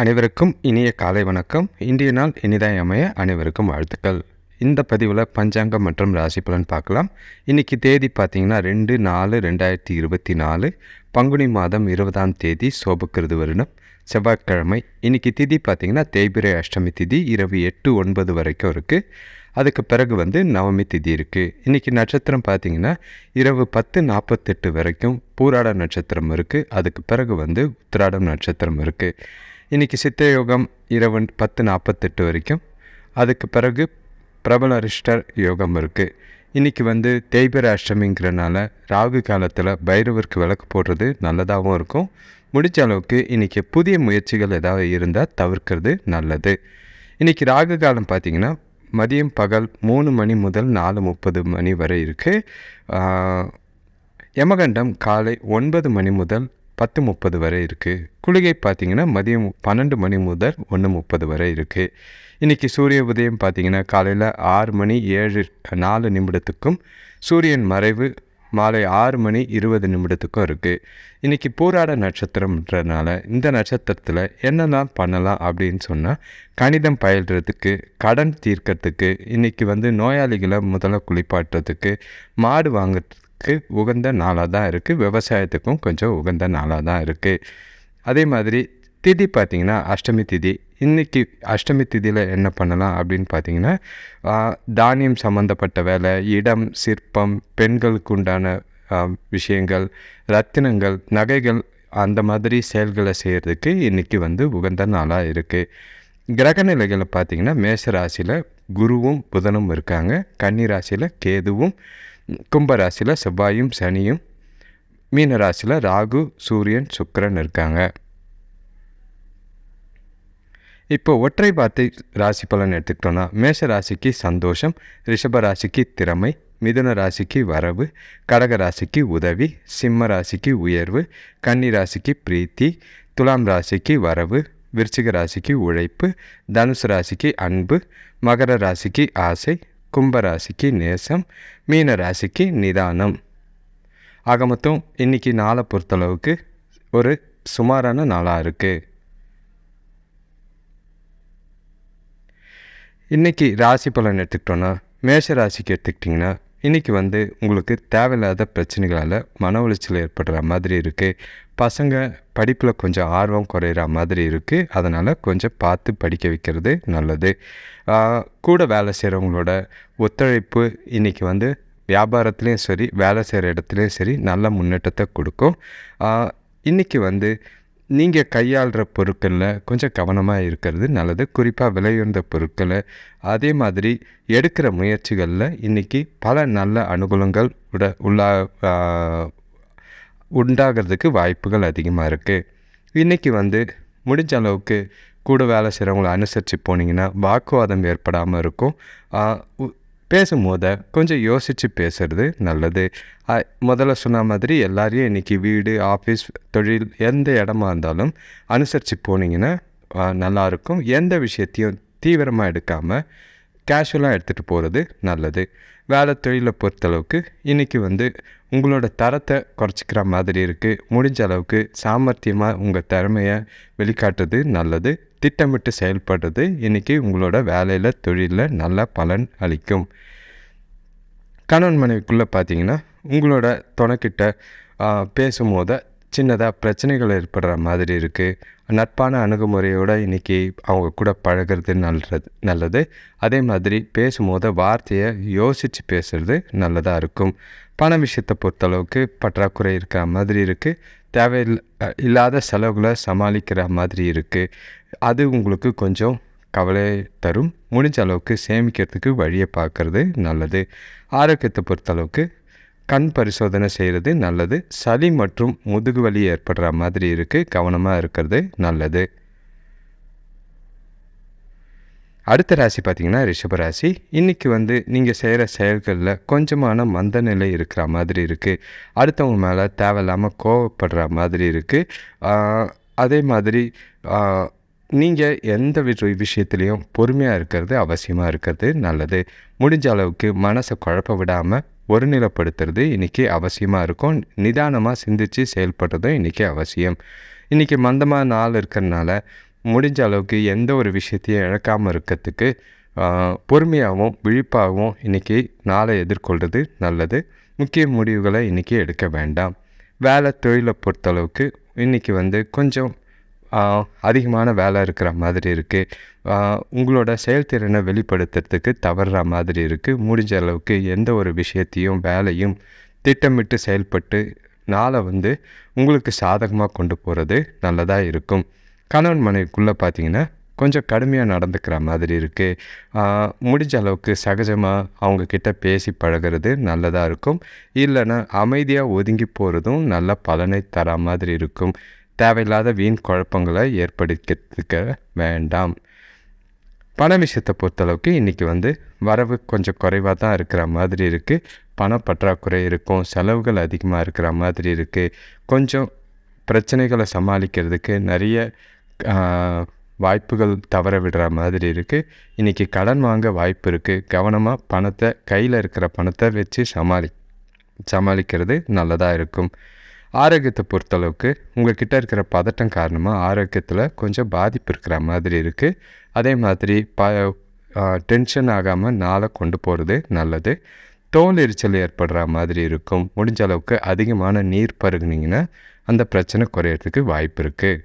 அனைவருக்கும் இனிய காலை வணக்கம். இன்றைய நாள் இனிதாய் அமைய அனைவருக்கும் வாழ்த்துக்கள். இந்த பதிவில் பஞ்சாங்கம் மற்றும் ராசி பலன் பார்க்கலாம். இன்றைக்கி தேதி பார்த்தீங்கன்னா ரெண்டு நாலு ரெண்டாயிரத்தி இருபத்தி நாலு. பங்குனி மாதம் இருபதாம் தேதி சோபக்கிருது வருடம். செவ்வாய்க்கிழமை இன்றைக்கி திதி பார்த்திங்கன்னா தேய்பிரை அஷ்டமி திதி இரவு எட்டு ஒன்பது வரைக்கும் இருக்குது அதுக்கு பிறகு வந்து நவமி திதி இருக்குது இன்றைக்கி நட்சத்திரம் பார்த்தீங்கன்னா இரவு பத்து நாற்பத்தெட்டு வரைக்கும் பூராட நட்சத்திரம் இருக்குது அதுக்கு பிறகு வந்து உத்திராடம் நட்சத்திரம் இருக்குது இன்றைக்கி சித்தயோகம் இரவு பத்து நாற்பத்தெட்டு வரைக்கும். அதுக்கு பிறகு பிரபல அரிஷ்டர் யோகம் இருக்குது இன்றைக்கி வந்து தேய்பிர அஷ்டமிங்கிறனால ராகு காலத்தில் பைரவருக்கு விளக்கு போடுறது நல்லதாகவும் இருக்கும். முடிஞ்ச அளவுக்கு இன்றைக்கி புதிய முயற்சிகள் ஏதாவது இருந்தால் தவிர்க்கிறது நல்லது. இன்றைக்கி ராகு காலம் பார்த்திங்கன்னா மதியம் பகல் மூணு மணி முதல் நாலு முப்பது மணி வரை இருக்குது யமகண்டம் காலை ஒன்பது மணி முதல் பத்து முப்பது வரை இருக்குது குளிகை பார்த்திங்கன்னா மதியம் பன்னெண்டு மணி முதல் ஒன்று முப்பது வரை இருக்குது இன்றைக்கி சூரிய உதயம் பார்த்திங்கன்னா காலையில் ஆறு மணி ஏழு நாலு நிமிடத்துக்கும் சூரியன் மறைவு மாலை ஆறு மணி இருபது நிமிடத்துக்கும் இருக்குது இன்றைக்கி பூராட நட்சத்திரம்ன்றனால இந்த நட்சத்திரத்தில் என்னெல்லாம் பண்ணலாம் அப்படின்னு சொன்னால் கணிதம் பயில்றதுக்கு கடன் தீர்க்கறதுக்கு இன்றைக்கி வந்து நோயாளிகளை முதல்ல குளிப்பாட்டுறதுக்கு மாடு வாங்குறதுக்கு உகந்த நாளாக தான் இருக்குது விவசாயத்துக்கும் கொஞ்சம் உகந்த நாளாக தான் இருக்குது அதே மாதிரி திதி பார்த்திங்கன்னா அஷ்டமி திதி. இன்றைக்கி அஷ்டமி திதியில் என்ன பண்ணலாம் அப்படின்னு பார்த்தீங்கன்னா தானியம் சம்மந்தப்பட்ட வேலை இடம் சிற்பம் பெண்களுக்கு உண்டான விஷயங்கள் ரத்தினங்கள் நகைகள் அந்த மாதிரி செயல்களை செய்கிறதுக்கு இன்றைக்கி வந்து உகந்த நாளாக இருக்குது கிரக நிலைகளை பார்த்திங்கன்னா மேச ராசியில் குருவும் புதனும் இருக்காங்க. கன்னி ராசியில் கேதுவும் கும்பராசியில் செவ்வாயும் சனியும் மீன ராசியில் ராகு சூரியன் சுக்கரன் இருக்காங்க. இப்போ ஒற்றை வார்த்தை ராசி பலன் எடுத்துக்கிட்டோன்னா மேஷ ராசிக்கு சந்தோஷம் ரிஷப ராசிக்கு திறமை மிதுன ராசிக்கு வரவு கடக ராசிக்கு உதவி சிம்ம ராசிக்கு உயர்வு கன்னி ராசிக்கு பிரீத்தி துலாம் ராசிக்கு வரவு விருச்சிக ராசிக்கு உழைப்பு தனுசு ராசிக்கு அன்பு மகர ராசிக்கு ஆசை கும்பராசிக்கு நேசம் மீன ராசிக்கு நிதானம். ஆக மொத்தம் இன்றைக்கி நாளை பொறுத்தளவுக்கு ஒரு சுமாரான நாளாக இருக்குது இன்றைக்கி ராசி பலன் எடுத்துக்கிட்டோன்னா மேஷ ராசிக்கு எடுத்துக்கிட்டிங்கன்னா இன்றைக்கி வந்து உங்களுக்கு தேவையில்லாத பிரச்சனைகளால் மன உளைச்சல் ஏற்படுற மாதிரி இருக்குது பசங்க படிப்பில் கொஞ்சம் ஆர்வம் குறையிற மாதிரி இருக்குது அதனால் கொஞ்சம் பார்த்து படிக்க வைக்கிறது நல்லது. கூட வேலை செய்கிறவங்களோட ஒத்துழைப்பு இன்றைக்கி வந்து வியாபாரத்துலேயும் சரி வேலை செய்கிற இடத்துலையும் சரி நல்ல முன்னேற்றத்தை கொடுக்கும். இன்றைக்கி வந்து நீங்கள் கையாளுற பொருட்களில் கொஞ்சம் கவனமாக இருக்கிறது நல்லது. குறிப்பாக விலையுந்த பொருட்களை அதே மாதிரி எடுக்கிற முயற்சிகளில் இன்றைக்கி பல நல்ல அனுகூலங்கள் உட உள்ளா உண்டாகிறதுக்கு வாய்ப்புகள் அதிகமாக இருக்குது இன்றைக்கி வந்து முடிஞ்ச அளவுக்கு கூட வேலை செய்கிறவங்கள அனுசரித்து போனீங்கன்னா வாக்குவாதம் ஏற்படாமல் இருக்கும். பேசும்போது கொஞ்சம் யோசித்து பேசுகிறது நல்லது. முதல்ல சொன்ன மாதிரி எல்லாரையும் இன்றைக்கி வீடு ஆஃபீஸ் தொழில் எந்த இடமா இருந்தாலும் அனுசரித்து போனீங்கன்னா நல்லாயிருக்கும் எந்த விஷயத்தையும் தீவிரமாக எடுக்காமல் கேஷுவலாக எடுத்துகிட்டு போகிறது நல்லது. வேலை தொழிலை பொறுத்தளவுக்கு இன்றைக்கி வந்து உங்களோட தரத்தை குறைச்சிக்கிற மாதிரி இருக்குது முடிஞ்ச அளவுக்கு சாமர்த்தியமாக உங்கள் திறமையை வெளிக்காட்டுறது நல்லது. திட்டமிட்டு செயல்படுறது இன்றைக்கி உங்களோட வேலையில் தொழிலில் நல்ல பலன் அளிக்கும். கணவன் மனைவிக்குள்ளே பார்த்தீங்கன்னா உங்களோட துணைக்கிட்ட பேசும்போது சின்னதாக பிரச்சனைகள் ஏற்படுற மாதிரி இருக்குது நட்பான அணுகுமுறையோடு இன்றைக்கி அவங்க கூட பழகிறது நல்லது நல்லது. அதே மாதிரி பேசும்போது வார்த்தையை யோசித்து பேசுகிறது நல்லதாக இருக்கும். பண விஷயத்தை பொறுத்தளவுக்கு பற்றாக்குறை இருக்கிற மாதிரி இருக்குது தேவையில்ல இல்லாத செலவுகளை சமாளிக்கிற மாதிரி இருக்குது அது உங்களுக்கு கொஞ்சம் கவலை தரும். முடிஞ்ச அளவுக்கு சேமிக்கிறதுக்கு வழியை பார்க்குறது நல்லது. ஆரோக்கியத்தை பொறுத்தளவுக்கு கண் பரிசோதனை செய்கிறது நல்லது. சளி மற்றும் முதுகு வலி ஏற்படுற மாதிரி இருக்குது கவனமாக இருக்கிறது நல்லது. அடுத்த ராசி பார்த்திங்கன்னா ரிஷபராசி இன்றைக்கி வந்து நீங்கள் செய்கிற செயல்களில் கொஞ்சமான மந்த நிலை இருக்கிற மாதிரி இருக்குது அடுத்தவங்க மேலே தேவையில்லாமல் கோவப்படுற மாதிரி இருக்குது அதே மாதிரி நீங்கள் எந்த விஷயத்துலேயும் பொறுமையாக இருக்கிறது அவசியமாக இருக்கிறது நல்லது. முடிஞ்ச அளவுக்கு மனசை குழப்ப விடாமல் ஒருநிலைப்படுத்துறது இன்றைக்கி அவசியமாக இருக்கும். நிதானமாக சிந்தித்து செயல்படுறதும் இன்றைக்கி அவசியம். இன்றைக்கி மந்தமாக நாள் இருக்கிறனால முடிஞ்ச அளவுக்கு எந்த ஒரு விஷயத்தையும் இழக்காமல் இருக்கிறதுக்கு பொறுமையாகவும் விழிப்பாகவும் இன்றைக்கி நாளை எதிர்கொள்கிறது நல்லது. முக்கிய முடிவுகளை இன்றைக்கி எடுக்க வேண்டாம். வேலை தொழிலை பொறுத்தளவுக்கு இன்றைக்கி வந்து கொஞ்சம் அதிகமான வேலை இருக்கிற மாதிரி இருக்குது உங்களோட செயல்திறனை வெளிப்படுத்துறதுக்கு தவறுற மாதிரி இருக்குது முடிஞ்ச அளவுக்கு எந்த ஒரு விஷயத்தையும் வேலையும் திட்டமிட்டு செயல்பட்டு நாளை வந்து உங்களுக்கு சாதகமாக கொண்டு போகிறது நல்லதாக இருக்கும். கணவன் மனைவிக்குள்ளே பார்த்தீங்கன்னா கொஞ்சம் கடுமையாக நடந்துக்கிற மாதிரி இருக்குது முடிஞ்ச அளவுக்கு சகஜமாக அவங்கக்கிட்ட பேசி பழகிறது நல்லதாக இருக்கும். இல்லைன்னா அமைதியாக ஒதுங்கி போகிறதும் நல்ல பலனை தர மாதிரி இருக்கும். தேவையில்லாத வீண் குழப்பங்களை ஏற்படுத்திக்க வேண்டாம். பண விஷயத்தை பொறுத்தளவுக்கு இன்றைக்கி வந்து வரவு கொஞ்சம் குறைவாக தான் இருக்கிற மாதிரி இருக்குது பணப்பற்றாக்குறை இருக்கும். செலவுகள் அதிகமாக இருக்கிற மாதிரி இருக்குது கொஞ்சம் பிரச்சனைகளை சமாளிக்கிறதுக்கு நிறைய வாய்ப்புகள் தவற விடுற மாதிரி இருக்குது இன்றைக்கி கடன் வாங்க வாய்ப்பு இருக்குது கவனமாக பணத்தை கையில் இருக்கிற பணத்தை வச்சு சமாளி சமாளிக்கிறது நல்லதாக இருக்கும். ஆரோக்கியத்தை பொறுத்தளவுக்கு உங்கள் கிட்டே இருக்கிற பதட்டம் காரணமாக ஆரோக்கியத்தில் கொஞ்சம் பாதிப்பு இருக்கிற மாதிரி இருக்குது அதே மாதிரி ப டென்ஷன் ஆகாமல் நாளை கொண்டு போகிறது நல்லது. தோல் எரிச்சல் ஏற்படுற மாதிரி இருக்கும். முடிஞ்ச அளவுக்கு அதிகமான நீர் பருகுனீங்கன்னா அந்த பிரச்சனை குறையிறதுக்கு வாய்ப்பு இருக்குது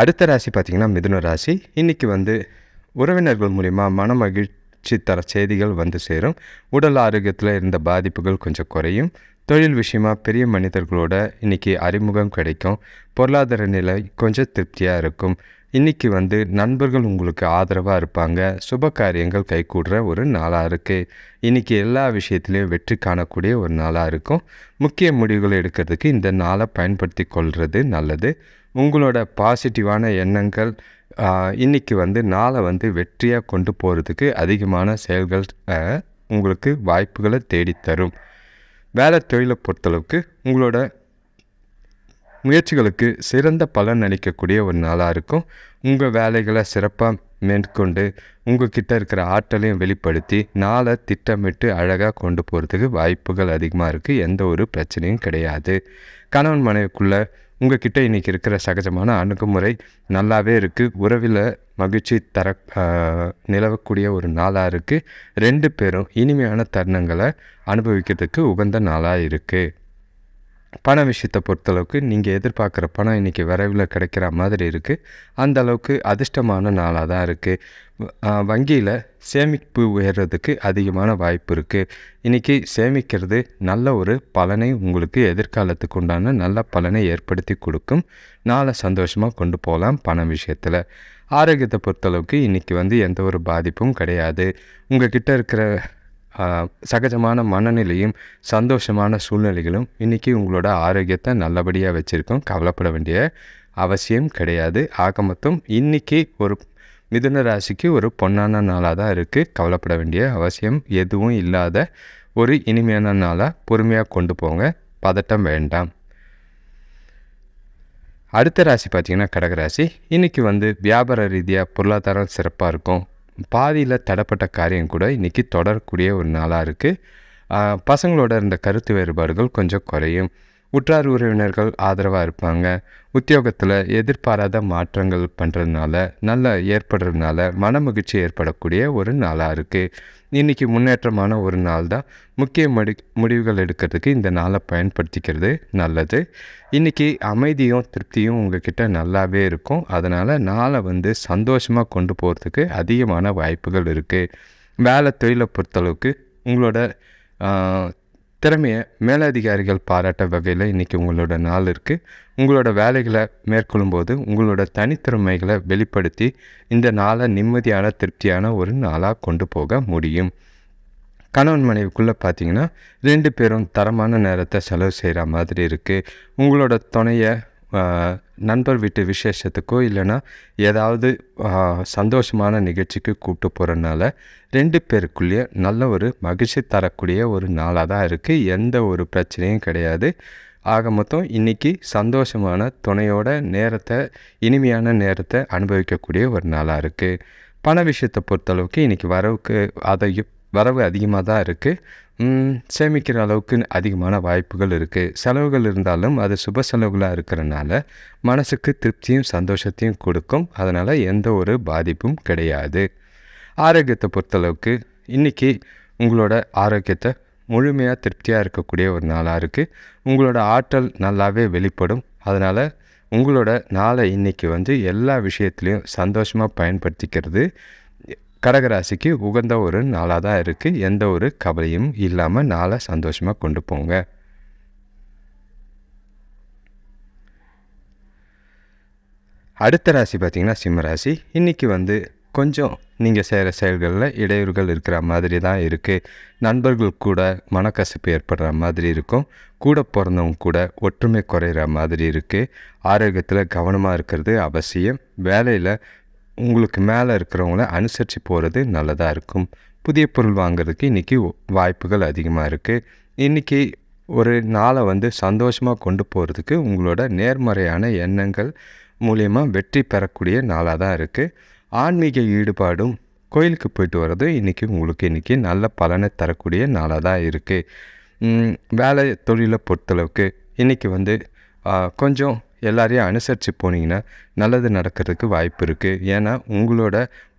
அடுத்த ராசி பார்த்திங்கன்னா மிதுன ராசி. இன்றைக்கி வந்து உறவினர்கள் மூலிமா மன மகிழ்ச்சி தர செய்திகள் வந்து சேரும். உடல் ஆரோக்கியத்தில் இருந்த பாதிப்புகள் கொஞ்சம் குறையும். தொழில் விஷயமாக பெரிய மனிதர்களோட இன்றைக்கி அறிமுகம் கிடைக்கும். பொருளாதார நிலை கொஞ்சம் திருப்தியாக இருக்கும். இன்றைக்கி வந்து நண்பர்கள் உங்களுக்கு ஆதரவாக இருப்பாங்க. சுப காரியங்கள் கைகூடுற ஒரு நாளாக இருக்குது இன்றைக்கி எல்லா விஷயத்துலேயும் வெற்றி காணக்கூடிய ஒரு நாளாக இருக்கும். முக்கிய முடிவுகளை எடுக்கிறதுக்கு இந்த நாளை பயன்படுத்தி கொள்வது நல்லது. உங்களோட பாசிட்டிவான எண்ணங்கள் இன்றைக்கி வந்து நாளை வந்து வெற்றியாக கொண்டு போகிறதுக்கு அதிகமான செயல்கள் உங்களுக்கு வாய்ப்புகளை தேடித்தரும் வேலை தொழிலை பொறுத்தளவுக்கு உங்களோட முயற்சிகளுக்கு சிறந்த பலன் அளிக்கக்கூடிய ஒரு நாளாக இருக்கும். உங்கள் வேலைகளை சிறப்பாக மேற்கொண்டு உங்கள் கிட்டே இருக்கிற ஆற்றலையும் வெளிப்படுத்தி நாளை திட்டமிட்டு அழகாக கொண்டு போகிறதுக்கு வாய்ப்புகள் அதிகமாக இருக்குது எந்த ஒரு பிரச்சனையும் கிடையாது. கணவன் மனைவிக்குள்ளே உங்ககிட்ட இன்றைக்கி இருக்கிற சகஜமான அணுகுமுறை நல்லாவே இருக்குது உறவில் மகிழ்ச்சி தர நிலவக்கூடிய ஒரு நாளாக இருக்குது ரெண்டு பேரும் இனிமையான தருணங்களை அனுபவிக்கிறதுக்கு உகந்த நாளாக இருக்குது பண விஷயத்தை பொறுத்தளவுக்கு நீங்கள் எதிர்பார்க்குற பணம் இன்றைக்கி விரைவில் கிடைக்கிற மாதிரி இருக்குது அந்த அளவுக்கு அதிர்ஷ்டமான நாளாக தான் இருக்குது வங்கியில் சேமிப்பு உயர்றதுக்கு அதிகமான வாய்ப்பு இருக்குது இன்றைக்கி சேமிக்கிறது நல்ல ஒரு பலனை உங்களுக்கு எதிர்காலத்துக்கு உண்டான நல்ல பலனை ஏற்படுத்தி கொடுக்கும். நாளை சந்தோஷமாக கொண்டு போகலாம் பண விஷயத்தில். ஆரோக்கியத்தை பொறுத்தளவுக்கு இன்றைக்கி வந்து எந்த ஒரு பாதிப்பும் கிடையாது. உங்கள் கிட்டே இருக்கிற சகஜமான மனநிலையும் சந்தோஷமான சூழ்நிலைகளும் இன்றைக்கி உங்களோட ஆரோக்கியத்தை நல்லபடியாக வச்சுருக்கோம். கவலைப்பட வேண்டிய அவசியம் கிடையாது. ஆக மொத்தம் இன்றைக்கி ஒரு மிதுன ராசிக்கு ஒரு பொன்னான நாளாக தான் இருக்குது கவலைப்பட வேண்டிய அவசியம் எதுவும் இல்லாத ஒரு இனிமையான நாளாக பொறுமையாக கொண்டு போங்க. பதட்டம் வேண்டாம். அடுத்த ராசி பார்த்திங்கன்னா கடகராசி. இன்றைக்கி வந்து வியாபார ரீதியாக பொருளாதாரம் சிறப்பாக இருக்கும். பாதியில் தடப்பட்ட காரியம் கூட இன்றைக்கி தொடரக்கூடிய ஒரு நாளாக இருக்குது பசங்களோட இருந்த கருத்து வேறுபாடுகள் கொஞ்சம் குறையும். உற்றார் உறவினர்கள் ஆதரவாக இருப்பாங்க. உத்தியோகத்தில் எதிர்பாராத மாற்றங்கள் பண்ணுறதுனால நல்ல ஏற்படுறதுனால மன மகிழ்ச்சி ஏற்படக்கூடிய ஒரு நாளாக இருக்குது இன்றைக்கி முன்னேற்றமான ஒரு நாள் தான் முக்கிய முடி முடிவுகள் எடுக்கிறதுக்கு இந்த நாளை பயன்படுத்திக்கிறது நல்லது. இன்றைக்கி அமைதியும் திருப்தியும் உங்ககிட்ட நல்லாவே இருக்கும். அதனால் நாளை வந்து சந்தோஷமாக கொண்டு போகிறதுக்கு அதிகமான வாய்ப்புகள் இருக்குது வேலை தொழிலை பொறுத்தளவுக்கு உங்களோட திறமையை மேலதிகாரிகள் பாராட்ட வகையில் இன்றைக்கி உங்களோட நாள் இருக்குது உங்களோட வேலைகளை மேற்கொள்ளும்போது உங்களோட தனித்திறமைகளை வெளிப்படுத்தி இந்த நாளை நிம்மதியான திருப்தியான ஒரு நாளாக கொண்டு போக முடியும். கணவன் மனைவிக்குள்ளே பார்த்தீங்கன்னா ரெண்டு பேரும் தரமான நேரத்தை செலவு செய்கிற மாதிரி இருக்குது உங்களோட துணையை நண்பர் வீட்டு விசேஷத்துக்கோ இல்லைன்னா ஏதாவது சந்தோஷமான நிகழ்ச்சிக்கு கூப்பிட்டு போகிறனால ரெண்டு பேருக்குள்ளேயே நல்ல ஒரு மகிழ்ச்சி தரக்கூடிய ஒரு நாளாக தான் இருக்குது எந்த ஒரு பிரச்சனையும் கிடையாது. ஆக மொத்தம் இன்றைக்கி சந்தோஷமான துணையோட நேரத்தை இனிமையான நேரத்தை அனுபவிக்கக்கூடிய ஒரு நாளாக இருக்குது பண விஷயத்தை பொறுத்தளவுக்கு இன்றைக்கி வரவுக்கு அதை வரவு அதிகமாக தான் இருக்குது சேமிக்கிற அளவுக்கு அதிகமான வாய்ப்புகள் இருக்குது செலவுகள் இருந்தாலும் அது சுப செலவுகளாக இருக்கிறனால மனசுக்கு திருப்தியும் சந்தோஷத்தையும் கொடுக்கும். அதனால் எந்த ஒரு பாதிப்பும் கிடையாது. ஆரோக்கியத்தை பொறுத்தளவுக்கு இன்றைக்கி உங்களோட ஆரோக்கியத்தை முழுமையாக திருப்தியாக இருக்கக்கூடிய ஒரு நாளாக இருக்குது உங்களோட ஆற்றல் நல்லாவே வெளிப்படும். அதனால் உங்களோட நாளை இன்றைக்கி வந்து எல்லா விஷயத்துலையும் சந்தோஷமாக பயன்படுத்திக்கிறது. கடகராசிக்கு உகந்த ஒரு நாளாக தான் இருக்குது எந்த ஒரு கவலையும் இல்லாமல் நாளை சந்தோஷமாக கொண்டு போங்க. அடுத்த ராசி பார்த்திங்கன்னா சிம்மராசி இன்றைக்கி வந்து கொஞ்சம் நீங்கள் செய்கிற செயல்களில் இடையூறுகள் இருக்கிற மாதிரி தான் இருக்குது நண்பர்கள் கூட மனக்கசப்பு ஏற்படுற மாதிரி இருக்கும். கூட பிறந்தவங்க கூட ஒற்றுமை குறையிற மாதிரி இருக்குது ஆரோக்கியத்தில் கவனமாக இருக்கிறது அவசியம். வேலையில் உங்களுக்கு மேலே இருக்கிறவங்கள அனுசரித்து போகிறது நல்லதாக இருக்கும். புதிய பொருள் வாங்குறதுக்கு இன்றைக்கி வாய்ப்புகள் அதிகமாக இருக்குது இன்றைக்கி ஒரு நாளை வந்து சந்தோஷமாக கொண்டு போகிறதுக்கு உங்களோட நேர்மறையான எண்ணங்கள் மூலியமாக வெற்றி பெறக்கூடிய நாளாக தான் இருக்குது ஆன்மீக ஈடுபாடும் கோயிலுக்கு போயிட்டு வர்றது இன்றைக்கி உங்களுக்கு இன்றைக்கி நல்ல பலனை தரக்கூடிய நாளாக தான் இருக்குது வேலை தொழிலை பொறுத்தளவுக்கு இன்றைக்கி வந்து கொஞ்சம் எல்லாரையும் அனுசரித்து போனீங்கன்னா நல்லது நடக்கிறதுக்கு வாய்ப்பு இருக்குது ஏன்னா உங்களோட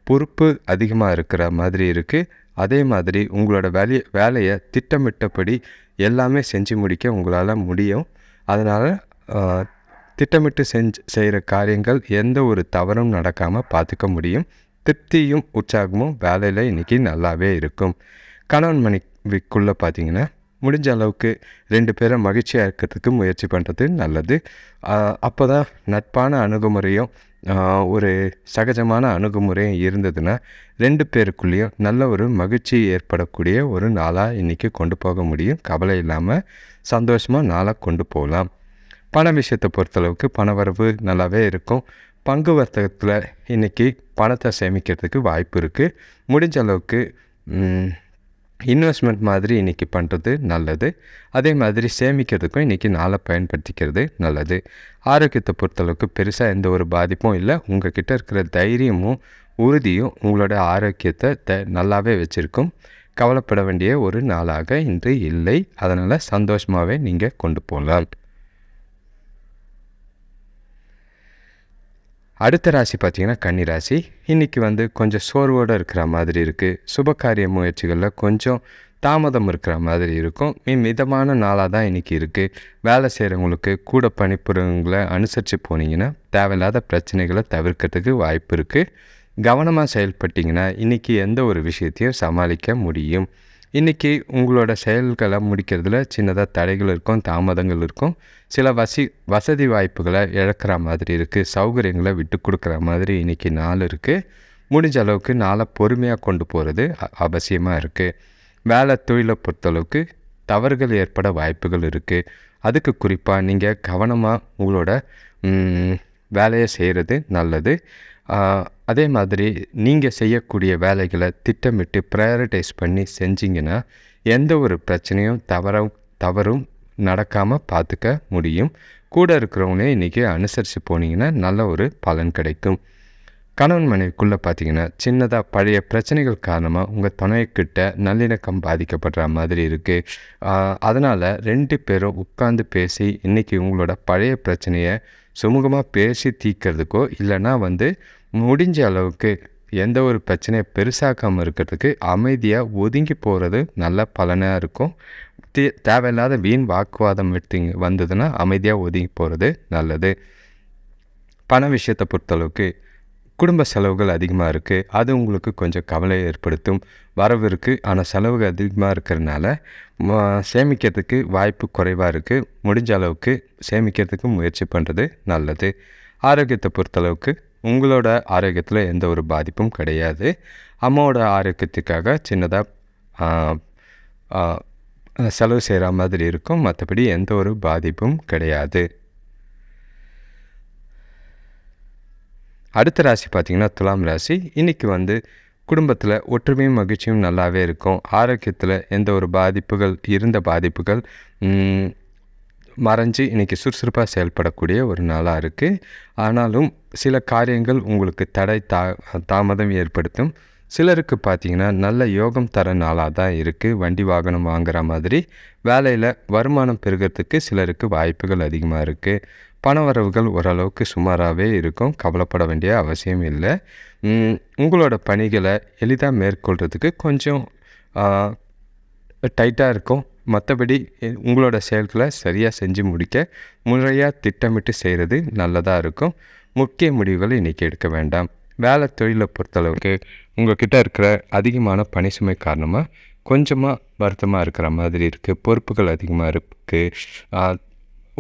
பொறுப்பு அதிகமாக இருக்கிற மாதிரி இருக்குது அதே மாதிரி உங்களோட வேலையை வேலையை திட்டமிட்டபடி எல்லாமே செஞ்சு முடிக்க உங்களால் முடியும். அதனால் திட்டமிட்டு செஞ்சு செய்கிற காரியங்கள் எந்த ஒரு தவறும் நடக்காமல் பார்த்துக்க முடியும். திருப்தியும் உற்சாகமும் வேலையில் இன்றைக்கி நல்லாவே இருக்கும். கணவன் மனைவிக்குள்ளே பார்த்தீங்கன்னா முடிஞ்ச அளவுக்கு ரெண்டு பேரும் மகிழ்ச்சியாக இருக்கிறதுக்கு முயற்சி பண்ணுறது நல்லது. அப்போ தான் நட்பான அணுகுமுறையும் ஒரு சகஜமான அணுகுமுறையும் இருந்ததுன்னா ரெண்டு பேருக்குள்ளேயும் நல்ல ஒரு மகிழ்ச்சி ஏற்படக்கூடிய ஒரு நாளாக இன்றைக்கி கொண்டு போக முடியும். கவலை இல்லாமல் சந்தோஷமாக நாளாக கொண்டு போகலாம் பண விஷயத்தை பொறுத்தளவுக்கு பண வரவு நல்லாவே இருக்கும். பங்கு வர்த்தகத்தில் இன்றைக்கி பணத்தை சேமிக்கிறதுக்கு வாய்ப்பு இருக்குது முடிஞ்ச அளவுக்கு இன்வெஸ்ட்மெண்ட் மாதிரி இன்றைக்கி பண்ணுறது நல்லது. அதே மாதிரி சேமிக்கிறதுக்கும் இன்றைக்கி நாளை பயன்படுத்திக்கிறது நல்லது. ஆரோக்கியத்தை பொறுத்தளவுக்கு பெருசாக எந்த ஒரு பாதிப்பும் இல்லை. உங்கள் கிட்டே இருக்கிற தைரியமும் உறுதியும் உங்களோட ஆரோக்கியத்தை த நல்லாவே வச்சுருக்கும். கவலைப்பட வேண்டிய ஒரு நாளாக இன்று இல்லை. அதனால் சந்தோஷமாகவே நீங்கள் கொண்டு போகலாம். அடுத்த ராசி பார்த்திங்கன்னா கன்னி ராசி. இன்றைக்கி வந்து கொஞ்சம் சோர்வோடு இருக்கிற மாதிரி இருக்குது சுபகாரிய முயற்சிகளில் கொஞ்சம் தாமதம் இருக்கிற மாதிரி இருக்கும். மீ மிதமான நாளாக தான் இன்றைக்கி இருக்குது வேலை செய்கிறவங்களுக்கு கூட பணிப்புறவங்களை அனுசரித்து போனீங்கன்னா தேவையில்லாத பிரச்சனைகளை தவிர்க்கிறதுக்கு வாய்ப்பு இருக்குது கவனமாக செயல்பட்டிங்கன்னா இன்றைக்கி எந்த ஒரு விஷயத்தையும் சமாளிக்க முடியும். இன்றைக்கி உங்களோட செயல்களை முடிக்கிறதுல சின்னதாக தடைகள் இருக்கும் தாமதங்கள் இருக்கும். சில வசி வசதி வாய்ப்புகளை இழக்கிற மாதிரி இருக்குது சௌகரியங்களை விட்டு கொடுக்குற மாதிரி இன்றைக்கி நாள் இருக்குது முடிஞ்ச அளவுக்கு நாளை பொறுமையாக கொண்டு போகிறது அவசியமாக இருக்குது வேலை தொழிலை பொறுத்தளவுக்கு தவறுகள் ஏற்பட வாய்ப்புகள் இருக்குது அதுக்கு குறிப்பாக நீங்கள் கவனமாக உங்களோட வேலையை செய்கிறது நல்லது. அதே மாதிரி நீங்கள் செய்யக்கூடிய வேலைகளை திட்டமிட்டு ப்ரையாரிட்டைஸ் பண்ணி செஞ்சிங்கன்னா எந்த ஒரு பிரச்சனையும் தவறும் தவறும் நடக்காமல் பார்த்துக்க முடியும். கூட இருக்கிறவங்களே இன்றைக்கி அனுசரித்து போனீங்கன்னா நல்ல ஒரு பலன் கிடைக்கும். கணவன் மனைவிக்குள்ளே பார்த்தீங்கன்னா சின்னதாக பழைய பிரச்சனைகள் காரணமாக உங்கள் துணைக்கிட்ட நல்லிணக்கம் பாதிக்கப்படுற மாதிரி இருக்குது அதனால் ரெண்டு பேரும் உட்காந்து பேசி இன்றைக்கி உங்களோட பழைய பிரச்சனையை சுமூகமாக பேசி தீர்க்கிறதுக்கோ இல்லைனா வந்து முடிஞ்ச அளவுக்கு எந்த ஒரு பிரச்சனையை பெருசாக்காமல் இருக்கிறதுக்கு அமைதியாக ஒதுங்கி போகிறது நல்ல பலனாக இருக்கும். தே தேவையில்லாத வீண் வாக்குவாதம் எடுத்திங்க வந்ததுன்னா அமைதியாக ஒதுங்கி போகிறது நல்லது. பண விஷயத்தை பொறுத்தளவுக்கு குடும்ப செலவுகள் அதிகமாக இருக்குது அது உங்களுக்கு கொஞ்சம் கவலை ஏற்படுத்தும். வரவு இருக்குது ஆனால் செலவுகள் அதிகமாக இருக்கிறதுனால சேமிக்கிறதுக்கு வாய்ப்பு குறைவாக இருக்குது முடிஞ்ச அளவுக்கு சேமிக்கிறதுக்கு முயற்சி பண்ணுறது நல்லது. ஆரோக்கியத்தை பொறுத்தளவுக்கு உங்களோட ஆரோக்கியத்தில் எந்த ஒரு பாதிப்பும் கிடையாது. அம்மாவோட ஆரோக்கியத்துக்காக சின்னதாக செலவு செய்கிற மாதிரி இருக்கும். மற்றபடி எந்த ஒரு பாதிப்பும் கிடையாது. அடுத்த ராசி பார்த்திங்கன்னா துலாம் ராசி. இன்றைக்கி வந்து குடும்பத்தில் ஒற்றுமையும் மகிழ்ச்சியும் நல்லாவே இருக்கும். ஆரோக்கியத்தில் எந்த ஒரு பாதிப்புகள் இருந்த பாதிப்புகள் மறைஞ்சு இன்றைக்கி சுறுசுறுப்பாக செயல்படக்கூடிய ஒரு நாளாக இருக்குது ஆனாலும் சில காரியங்கள் உங்களுக்கு தடை தா தாமதம் ஏற்படுத்தும். சிலருக்கு பார்த்தீங்கன்னா நல்ல யோகம் தர நாளாக தான் இருக்குது வண்டி வாகனம் வாங்குற மாதிரி. வேலையில் வருமானம் பெருகிறதுக்கு சிலருக்கு வாய்ப்புகள் அதிகமாக இருக்குது பண வரவுகள் ஓரளவுக்கு சுமாராகவே இருக்கும். கவலைப்பட வேண்டிய அவசியம் இல்லை. உங்களோட பணிகளை எளிதாக மேற்கொள்கிறதுக்கு கொஞ்சம் டைட்டாக இருக்கும். மற்றபடி உங்களோட செயல்களை சரியாக செஞ்சு முடிக்க முறையாக திட்டமிட்டு செய்கிறது நல்லதாக இருக்கும். முக்கிய முடிவுகளை இன்றைக்கி எடுக்க வேண்டாம். வேலை தொழிலை பொறுத்தளவுக்கு உங்கள்கிட்ட இருக்கிற அதிகமான பணி சுமை காரணமாக கொஞ்சமாக வருத்தமாக இருக்கிற மாதிரி இருக்குது பொறுப்புகள் அதிகமாக இருக்குது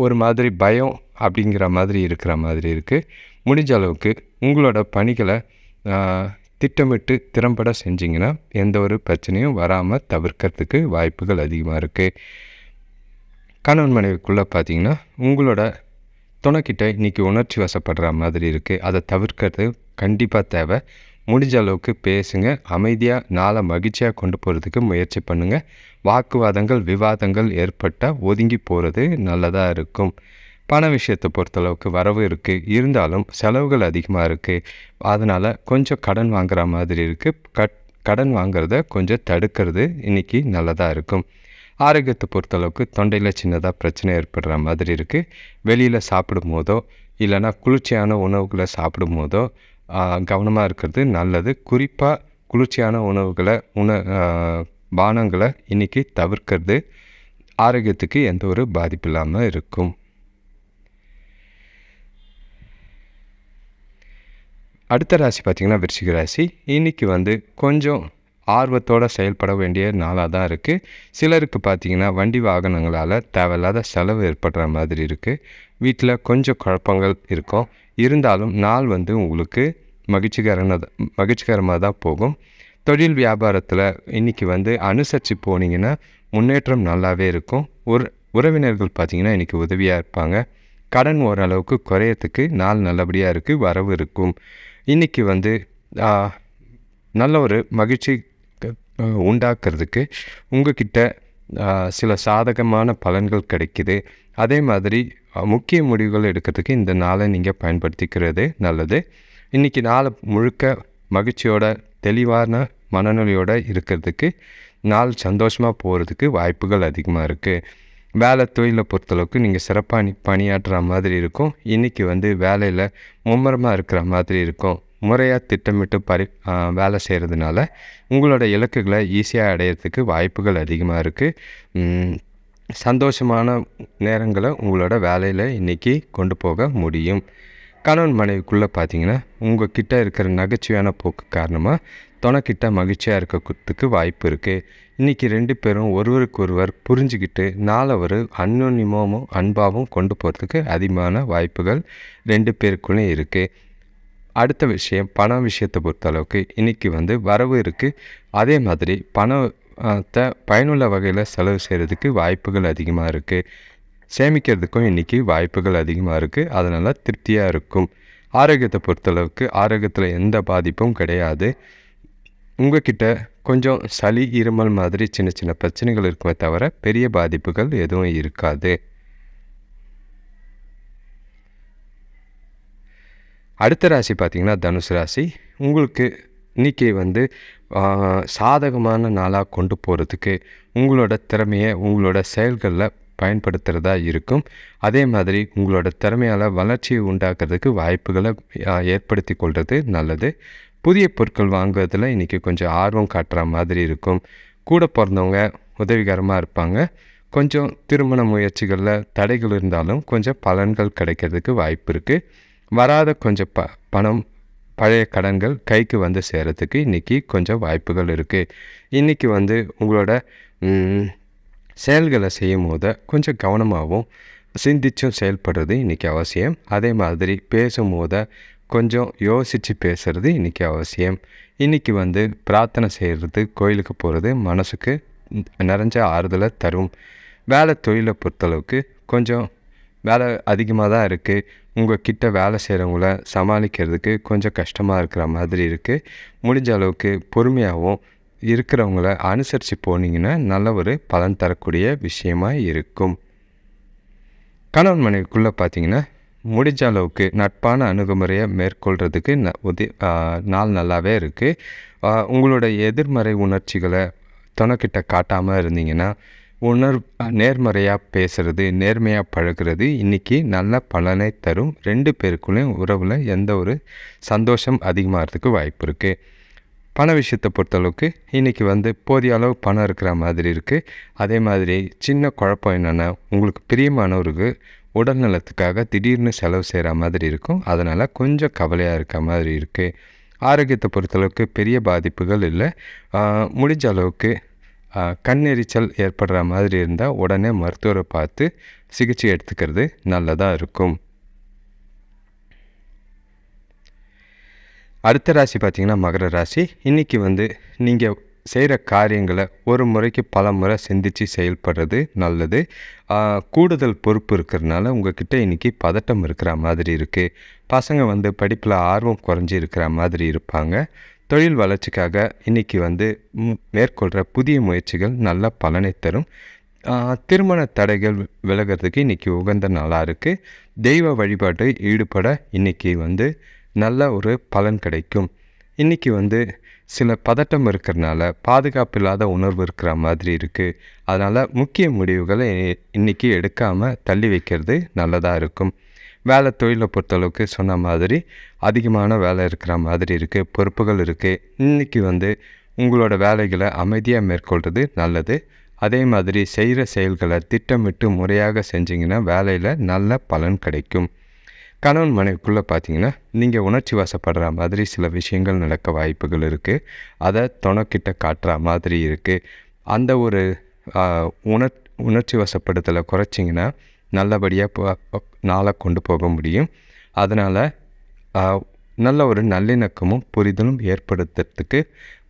ஒரு மாதிரி பயம் அப்படிங்கிற மாதிரி இருக்கிற மாதிரி இருக்குது முடிஞ்ச அளவுக்கு உங்களோட பணிகளை திட்டமிட்டு திறம்பட செஞ்சிங்கன்னா எந்த ஒரு பிரச்சனையும் வராமல் தவிர்க்கறதுக்கு வாய்ப்புகள் அதிகமாக இருக்குது கணவன் மனைவிக்குள்ளே பார்த்தீங்கன்னா உங்களோட துணைக்கிட்ட இன்றைக்கி உணர்ச்சி வசப்படுற மாதிரி இருக்குது அதை தவிர்க்கிறது கண்டிப்பாக தேவை. முடிஞ்ச அளவுக்கு பேசுங்க. அமைதியாக நாளை மகிழ்ச்சியாக கொண்டு போகிறதுக்கு முயற்சி பண்ணுங்கள் வாக்குவாதங்கள் விவாதங்கள் ஏற்பட்டால் ஒதுங்கி போகிறது நல்லதாக இருக்கும். பண விஷயத்தை பொறுத்தளவுக்கு வரவு இருக்குது இருந்தாலும் செலவுகள் அதிகமாக இருக்குது அதனால் கொஞ்சம் கடன் வாங்குகிற மாதிரி இருக்குது கட் கடன் வாங்குறத கொஞ்சம் தடுக்கிறது இன்றைக்கி நல்லதாக இருக்கும். ஆரோக்கியத்தை பொறுத்தளவுக்கு தொண்டையில் சின்னதாக பிரச்சனை ஏற்படுற மாதிரி இருக்குது வெளியில் சாப்பிடும் போதோ இல்லைன்னா குளிர்ச்சியான உணவுகளை சாப்பிடும் போதோ கவனமாக இருக்கிறது நல்லது. குறிப்பாக குளிர்ச்சியான உணவுகளை உண பானங்களை இன்றைக்கி தவிர்க்கிறது. ஆரோக்கியத்துக்கு எந்த ஒரு பாதிப்பு இல்லாமல் இருக்கும். அடுத்த ராசி பார்த்திங்கன்னா விருச்சிக ராசி. இன்றைக்கி வந்து கொஞ்சம் ஆர்வத்தோடு செயல்பட வேண்டிய நாளாக தான் இருக்குது சிலருக்கு பார்த்திங்கன்னா வண்டி வாகனங்களால் தேவையில்லாத செலவு ஏற்படுற மாதிரி இருக்குது வீட்டில் கொஞ்சம் குழப்பங்கள் இருக்கும். இருந்தாலும் நாள் வந்து உங்களுக்கு மகிழ்ச்சிகரமாக மகிழ்ச்சிகரமாக தான் போகும். தொழில் வியாபாரத்தில் இன்றைக்கி வந்து அனுசரித்து போனீங்கன்னா முன்னேற்றம் நல்லாவே இருக்கும். ஒரு உறவினர்கள் பார்த்திங்கன்னா இன்றைக்கி உதவியாக இருப்பாங்க. கடன் ஓரளவுக்கு குறையறதுக்கு நாள் நல்லபடியாக இருக்குது வரவு இருக்கும். இன்றைக்கி வந்து நல்ல ஒரு மகிழ்ச்சி உண்டாக்குறதுக்கு உங்ககிட்ட சில சாதகமான பலன்கள் கிடைக்குது. அதே மாதிரி முக்கிய முடிவுகள் எடுக்கிறதுக்கு இந்த நாளை நீங்கள் பயன்படுத்திக்கிறது நல்லது. இன்றைக்கி நாளை முழுக்க மகிழ்ச்சியோட தெளிவான மனநிலையோடு இருக்கிறதுக்கு நாள் சந்தோஷமாக போகிறதுக்கு வாய்ப்புகள் அதிகமாக இருக்குது வேலை தொழிலை பொறுத்தளவுக்கு நீங்கள் சிறப்பாக பணி பணியாற்றுற மாதிரி இருக்கும். இன்றைக்கி வந்து வேலையில் மும்முரமாக இருக்கிற மாதிரி இருக்கும். முறையாக திட்டமிட்டு பரி வேலை செய்கிறதுனால உங்களோட இலக்குகளை ஈஸியாக அடையிறதுக்கு வாய்ப்புகள் அதிகமாக இருக்குது சந்தோஷமான நேரங்களை உங்களோட வேலையில் இன்றைக்கி கொண்டு போக முடியும். கணவன் மனைவிக்குள்ளே பார்த்தீங்கன்னா உங்கள் கிட்டே இருக்கிற நகைச்சுவையான போக்கு காரணமாக துணைக்கிட்ட மகிழ்ச்சியாக இருக்கிறதுக்கு வாய்ப்பு இருக்குது இன்றைக்கி ரெண்டு பேரும் ஒருவருக்கொருவர் புரிஞ்சுக்கிட்டு நாளை ஒரு அந்யோன்யமாகவும் அன்பாகவும் கொண்டு போகிறதுக்கு அதிகமான வாய்ப்புகள் ரெண்டு பேருக்குள்ளே இருக்குது அடுத்த விஷயம் பணம் விஷயத்தை பொறுத்தளவுக்கு இன்றைக்கி வந்து வரவு இருக்குது அதே மாதிரி பணத்தை பயனுள்ள வகையில் செலவு செய்கிறதுக்கு வாய்ப்புகள் அதிகமாக இருக்குது சேமிக்கிறதுக்கும் இன்றைக்கி வாய்ப்புகள் அதிகமாக இருக்குது அதனால் திருப்தியாக இருக்கும். ஆரோக்கியத்தை பொறுத்தளவுக்கு ஆரோக்கியத்தில் எந்த பாதிப்பும் கிடையாது. உங்ககிட்ட கொஞ்சம் சளி இருமல் மாதிரி சின்ன சின்ன பிரச்சனைகள் இருக்குமே தவிர பெரிய பாதிப்புகள் எதுவும் இருக்காது. அடுத்த ராசி பார்த்திங்கன்னா தனுசு ராசி. உங்களுக்கு இன்றைக்கி வந்து சாதகமான நாளாக கொண்டு போகிறதுக்கு உங்களோட திறமையை உங்களோட செயல்களில் பயன்படுத்துகிறதா இருக்கும். அதே மாதிரி உங்களோட திறமையால் வளர்ச்சியை உண்டாக்குறதுக்கு வாய்ப்புகளை ஏற்படுத்தி கொள்வது நல்லது. புதிய பொருட்கள் வாங்குவதில் இன்றைக்கி கொஞ்சம் ஆர்வம் காட்டுற மாதிரி இருக்கும். கூட பிறந்தவங்க உதவிகரமாக இருப்பாங்க. கொஞ்சம் திருமண முயற்சிகளில் தடைகள் இருந்தாலும் கொஞ்சம் பலன்கள் கிடைக்கிறதுக்கு வாய்ப்பு இருக்குது வராத கொஞ்சம் ப பணம் பழைய கடன்கள் கைக்கு வந்து சேரத்துக்கு இன்றைக்கி கொஞ்சம் வாய்ப்புகள் இருக்குது இன்றைக்கி வந்து உங்களோட செயல்களை செய்யும் போது கொஞ்சம் கவனமாகவும் சிந்திச்சும் செயல்படுறது இன்றைக்கி அவசியம். அதே மாதிரி பேசும்போது கொஞ்சம் யோசித்து பேசுகிறது இன்றைக்கி அவசியம். இன்றைக்கி வந்து பிரார்த்தனை செய்கிறது கோயிலுக்கு போகிறது மனசுக்கு நிறைஞ்ச ஆறுதலை தரும். வேலை தொழிலை பொறுத்தளவுக்கு கொஞ்சம் வேலை அதிகமாக தான் இருக்குது உங்கள் கிட்ட வேலை செய்கிறவங்கள சமாளிக்கிறதுக்கு கொஞ்சம் கஷ்டமாக இருக்கிற மாதிரி இருக்குது முடிஞ்ச அளவுக்கு பொறுமையாகவும் இருக்கிறவங்கள அனுசரித்து போனீங்கன்னா நல்ல ஒரு பலன் தரக்கூடிய விஷயமாக இருக்கும். கணவன் மனைவிக்குள்ளே பார்த்தீங்கன்னா முடிஞ்ச அளவுக்கு நட்பான அணுகுமுறையை மேற்கொள்கிறதுக்கு ந உதி நாள் நல்லாவே இருக்குது உங்களோட எதிர்மறை உணர்ச்சிகளை துணைக்கிட்ட காட்டாமல் இருந்தீங்கன்னா உணர் நேர்மறையாக பேசுகிறது நேர்மையாக பழகுறது இன்றைக்கி நல்ல பலனை தரும். ரெண்டு பேருக்குள்ளேயும் உறவில் எந்த ஒரு சந்தோஷம் அதிகமாகிறதுக்கு வாய்ப்பு இருக்குது பண விஷயத்தை பொறுத்தளவுக்கு இன்றைக்கி வந்து போதிய அளவு பணம் இருக்கிற மாதிரி இருக்குது அதே மாதிரி சின்ன குழப்பம் என்னென்னா உங்களுக்கு பிரியமானவருக்கு உடல் நலத்துக்காக திடீர்னு செலவு செய்கிற மாதிரி இருக்கும். அதனால் கொஞ்சம் கவலையாக இருக்க மாதிரி இருக்குது ஆரோக்கியத்தை பொறுத்தளவுக்கு பெரிய பாதிப்புகள் இல்லை. முடிஞ்ச அளவுக்கு கண்ணெரிச்சல் கண் எரிச்சல் ஏற்படுற மாதிரி இருந்தால் உடனே மருத்துவரை பார்த்து சிகிச்சை எடுத்துக்கிறது நல்லதாக இருக்கும். அடுத்த ராசி பார்த்தீங்கன்னா மகர ராசி. இன்றைக்கி வந்து நீங்கள் செய்கிற காரியங்களை ஒரு முறைக்கு பல முறை சிந்தித்து செயல்படுறது நல்லது. கூடுதல் பொறுப்பு இருக்கிறதுனால உங்ககிட்ட இன்றைக்கி பதட்டம் இருக்கிற மாதிரி இருக்குது பசங்க வந்து படிப்பில் ஆர்வம் குறைஞ்சி இருக்கிற மாதிரி இருப்பாங்க. தொழில் வளர்ச்சிக்காக இன்றைக்கி வந்து மேற்கொள்கிற புதிய முயற்சிகள் நல்ல பலனை தரும். திருமண தடைகள் விலகிறதுக்கு இன்றைக்கி உகந்த நாளாக இருக்குது தெய்வ வழிபாட்டு ஈடுபட இன்றைக்கி வந்து நல்ல ஒரு பலன் கிடைக்கும். இன்றைக்கி வந்து சில பதட்டம் இருக்கிறனால பாதுகாப்பு இல்லாத உணர்வு இருக்கிற மாதிரி இருக்குது அதனால் முக்கிய முடிவுகளை இ- இன்னைக்கு எடுக்காமல் தள்ளி வைக்கிறது நல்லதாக இருக்கும். வேலை தொழிலை பொறுத்தளவுக்கு சொன்ன மாதிரி அதிகமான வேலை இருக்கிற மாதிரி இருக்குது பொறுப்புகள் இருக்குது இன்றைக்கி வந்து உங்களோட வேலைகளை அமைதியாக மேற்கொள்கிறது நல்லது. அதே மாதிரி செய்கிற செயல்களை திட்டமிட்டு முறையாக செஞ்சிங்கன்னா வேலையில் நல்ல பலன் கிடைக்கும். கணவன் மனைவிக்குள்ளே பார்த்தீங்கன்னா நீங்கள் உணர்ச்சி வசப்படுற மாதிரி சில விஷயங்கள் நடக்க வாய்ப்புகள் இருக்குது அதை துணைக்கிட்ட காட்டுற மாதிரி இருக்குது அந்த ஒரு உணர் உணர்ச்சி வசப்படுத்தலை குறைச்சிங்கன்னா நல்லபடியாக நாளை கொண்டு போக முடியும். அதனால் நல்ல ஒரு நல்லிணக்கமும் புரிதலும் ஏற்படுத்துறதுக்கு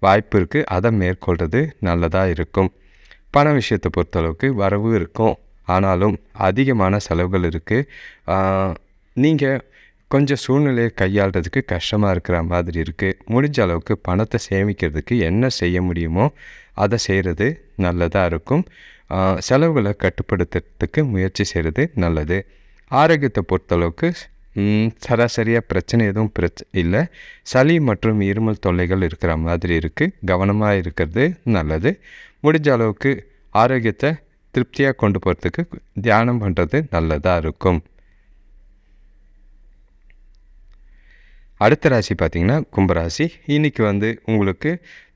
வாய்ப்பு இருக்குது அதை மேற்கொள்கிறது நல்லதாக இருக்கும். பண விஷயத்தை பொறுத்தளவுக்கு வரவு இருக்கும். ஆனாலும் அதிகமான செலவுகள் இருக்குது நீங்கள் கொஞ்சம் சூழ்நிலையை கையாளுறதுக்கு கஷ்டமாக இருக்கிற மாதிரி இருக்குது முடிஞ்ச அளவுக்கு பணத்தை சேமிக்கிறதுக்கு என்ன செய்ய முடியுமோ அதை செய்கிறது நல்லதாக இருக்கும். செலவுகளை கட்டுப்படுத்துறதுக்கு முயற்சி செய்கிறது நல்லது. ஆரோக்கியத்தை பொறுத்தளவுக்கு சராசரியாக பிரச்சனை எதுவும் பிரச்ச இல்லை. சளி மற்றும் இருமல் தொல்லைகள் இருக்கிற மாதிரி இருக்குது கவனமாக இருக்கிறது நல்லது. முடிஞ்ச அளவுக்கு ஆரோக்கியத்தை திருப்தியாக கொண்டு போகிறதுக்கு தியானம் பண்ணுறது நல்லதாக இருக்கும். அடுத்த ராசி பார்த்திங்கன்னா கும்பராசி. இன்னைக்கு வந்து உங்களுக்கு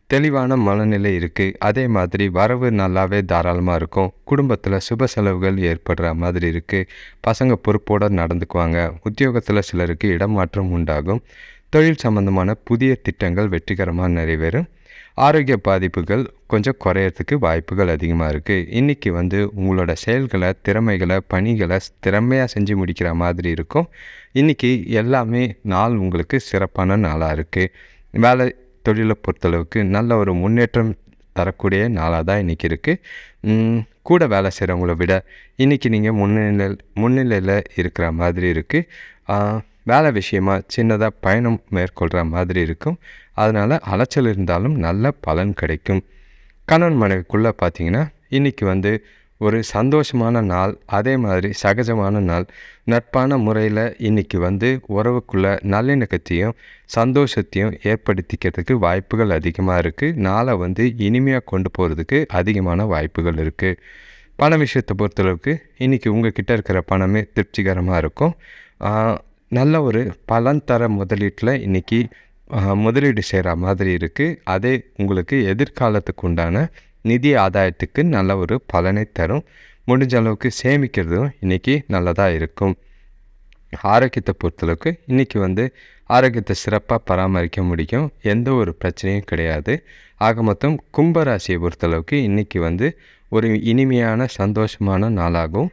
தெளிவான மனநிலை இருக்குது அதே மாதிரி வரவு நல்லாவே தாராளமாக இருக்கும். குடும்பத்தில் சுப செலவுகள் ஏற்படுற மாதிரி இருக்குது பசங்க பொறுப்போடு நடந்துக்குவாங்க. உத்தியோகத்தில் சிலருக்கு இடமாற்றம் உண்டாகும். தொழில் சம்பந்தமான புதிய திட்டங்கள் வெற்றிகரமாக நிறைவேறும். ஆரோக்கிய பாதிப்புகள் கொஞ்சம் குறையறதுக்கு வாய்ப்புகள் அதிகமாக இருக்குது இன்றைக்கி வந்து உங்களோட செயல்களை திறமைகளை பணிகளை திறமையாக செஞ்சு முடிக்கிற மாதிரி இருக்கும். இன்றைக்கி எல்லாமே நாள் உங்களுக்கு சிறப்பான நாளாக இருக்குது வேலை தொழிலை பொறுத்தளவுக்கு நல்ல ஒரு முன்னேற்றம் தரக்கூடிய நாளாக தான் இன்றைக்கி இருக்குது கூட வேலை செய்கிறவங்கள விட இன்றைக்கி நீங்கள் முன்னிலை முன்னிலையில் இருக்கிற மாதிரி இருக்குது வேலை விஷயமா சின்னதாக பயணம் மேற்கொள்கிற மாதிரி இருக்கும். அதனால் அலைச்சல் இருந்தாலும் நல்ல பலன் கிடைக்கும். கணவன் மனைவிக்குள்ளே பார்த்தீங்கன்னா இன்றைக்கி வந்து ஒரு சந்தோஷமான நாள் அதே மாதிரி சகஜமான நாள். நட்பான முறையில் இன்றைக்கி வந்து உறவுக்குள்ள நல்லிணக்கத்தையும் சந்தோஷத்தையும் ஏற்படுத்திக்கிறதுக்கு வாய்ப்புகள் அதிகமாக இருக்குது நாளை வந்து இனிமையாக கொண்டு போகிறதுக்கு அதிகமான வாய்ப்புகள் இருக்குது பண விஷயத்தை பொறுத்தளவுக்கு இன்றைக்கி உங்கள் கிட்டே இருக்கிற பணமே திருப்திகரமாக இருக்கும். நல்ல ஒரு பலன் தர முதலீட்டில் இன்றைக்கி முதலீடு செய்கிற மாதிரி இருக்குது அதே உங்களுக்கு எதிர்காலத்துக்கு உண்டான நிதி ஆதாயத்துக்கு நல்ல ஒரு பலனை தரும். முடிஞ்ச அளவுக்கு சேமிக்கிறதும் இன்றைக்கி நல்லதாக இருக்கும். ஆரோக்கியத்தை பொறுத்தளவுக்கு இன்றைக்கி வந்து ஆரோக்கியத்தை சிறப்பாக பராமரிக்க முடியும். எந்த ஒரு பிரச்சனையும் கிடையாது. ஆக மொத்தம் கும்பராசியை பொறுத்தளவுக்கு இன்றைக்கி வந்து ஒரு இனிமையான சந்தோஷமான நாளாகவும்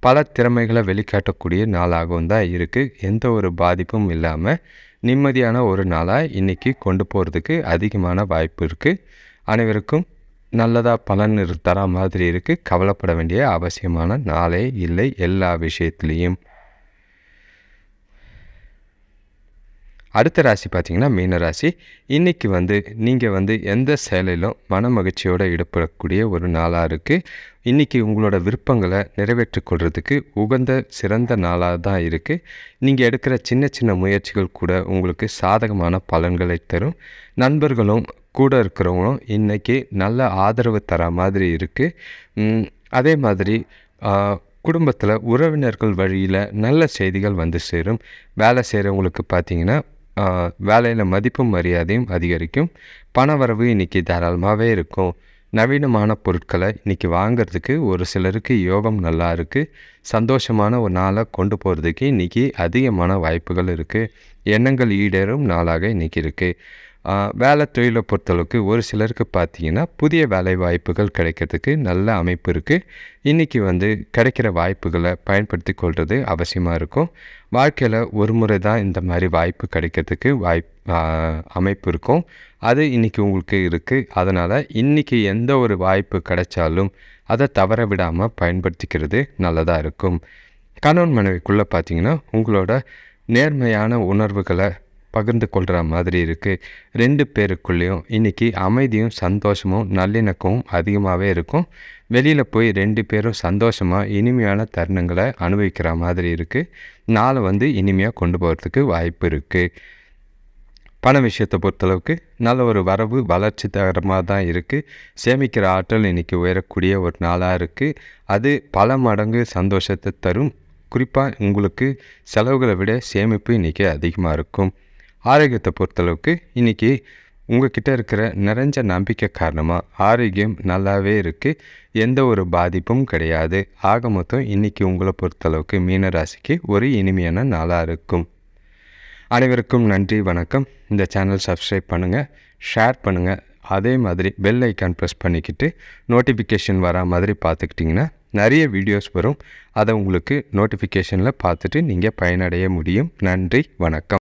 பல திறமைகளை வெளிக்காட்டக்கூடிய நாளாகவும் தான் இருக்குது எந்த ஒரு பாதிப்பும் இல்லாமல் நிம்மதியான ஒரு நாளாக இன்றைக்கி கொண்டு போகிறதுக்கு அதிகமான வாய்ப்பு இருக்குது அனைவருக்கும் நல்லதாக பலன் தர மாதிரி இருக்குது கவலைப்பட வேண்டிய அவசியமான நாளே இல்லை எல்லா விஷயத்துலேயும். அடுத்த ராசி பார்த்திங்கன்னா மீன ராசி. இன்றைக்கி வந்து நீங்கள் வந்து எந்த செயலிலும் மன மகிழ்ச்சியோடு ஈடுபடக்கூடிய ஒரு நாளாக இருக்குது இன்றைக்கி உங்களோட விருப்பங்களை நிறைவேற்றி கொள்கிறதுக்கு உகந்த சிறந்த நாளாக தான் இருக்குது நீங்கள் எடுக்கிற சின்ன சின்ன முயற்சிகள் கூட உங்களுக்கு சாதகமான பலன்களை தரும். நண்பர்களும் கூட இருக்கிறவங்களும் இன்றைக்கி நல்ல ஆதரவு தர மாதிரி இருக்குது அதே மாதிரி குடும்பத்தில் உறவினர்கள் வழியில் நல்ல செய்திகள் வந்து சேரும். வேலை செய்கிறவங்களுக்கு பார்த்தீங்கன்னா வேலையில் மதிப்பும் மரியாதையும் அதிகரிக்கும். பண வரவு இன்றைக்கி தாராளமாகவே இருக்கும். நவீனமான பொருட்களை இன்றைக்கி வாங்கிறதுக்கு ஒரு சிலருக்கு யோகம் நல்லா இருக்குது சந்தோஷமான ஒரு நாளை கொண்டு போகிறதுக்கு இன்றைக்கி அதிகமான வாய்ப்புகள் இருக்குது எண்ணங்கள் ஈடேறும் நாளாக இன்றைக்கி இருக்குது வேலை தொழிலை பொறுத்தளவுக்கு ஒரு சிலருக்கு பார்த்தீங்கன்னா புதிய வேலை வாய்ப்புகள் கிடைக்கிறதுக்கு நல்ல அமைப்பு இருக்குது இன்றைக்கி வந்து கிடைக்கிற வாய்ப்புகளை பயன்படுத்தி கொள்வது அவசியமாக இருக்கும். வாழ்க்கையில் ஒரு முறை தான் இந்த மாதிரி வாய்ப்பு கிடைக்கிறதுக்கு வாய்ப் அமைப்பு இருக்கும். அது இன்றைக்கி உங்களுக்கு இருக்குது அதனால் இன்றைக்கி எந்த ஒரு வாய்ப்பு கிடைச்சாலும் அதை தவற விடாமல் பயன்படுத்திக்கிறது நல்லதாக இருக்கும். கணவன் மனைவிக்குள்ளே பார்த்தீங்கன்னா உங்களோட நேர்மையான உணர்வுகளை பகிர்ந்து கொள்கிற மாதிரி இருக்குது ரெண்டு பேருக்குள்ளேயும் இன்றைக்கி அமைதியும் சந்தோஷமும் நல்லிணக்கமும் அதிகமாகவே இருக்கும். வெளியில் போய் ரெண்டு பேரும் சந்தோஷமாக இனிமையான தருணங்களை அனுபவிக்கிற மாதிரி இருக்குது நாளை வந்து இனிமையாக கொண்டு போகிறதுக்கு வாய்ப்பு இருக்குது பண விஷயத்தை பொறுத்தளவுக்கு நல்ல ஒரு வரவு வளர்ச்சி தரமாக தான் இருக்குது சேமிக்கிற ஆற்றல் இன்றைக்கி உயரக்கூடிய ஒரு நாளாக இருக்குது அது பல மடங்கு சந்தோஷத்தை தரும். குறிப்பாக உங்களுக்கு செலவுகளை விட சேமிப்பு இன்றைக்கி அதிகமாக இருக்கும். ஆரோக்கியத்தை பொறுத்தளவுக்கு இன்றைக்கி உங்ககிட்ட இருக்கிற நிறைஞ்ச நம்பிக்கை காரணமாக ஆரோக்கியம் நல்லாவே இருக்குது எந்த ஒரு பாதிப்பும் கிடையாது. ஆக மொத்தம் இன்றைக்கி உங்களை பொறுத்தளவுக்கு மீன ராசிக்கு ஒரு இனிமையான நாளாக இருக்கும். அனைவருக்கும் நன்றி வணக்கம். இந்த சேனல் சப்ஸ்கிரைப் பண்ணுங்கள் ஷேர் பண்ணுங்கள் அதே மாதிரி பெல் ஐக்கான் ப்ரெஸ் பண்ணிக்கிட்டு நோட்டிஃபிகேஷன் வரா மாதிரி பார்த்துக்கிட்டிங்கன்னா நிறைய வீடியோஸ் வரும். அதை உங்களுக்கு நோட்டிஃபிகேஷனில் பார்த்துட்டு நீங்கள் பயனடைய முடியும். நன்றி வணக்கம்.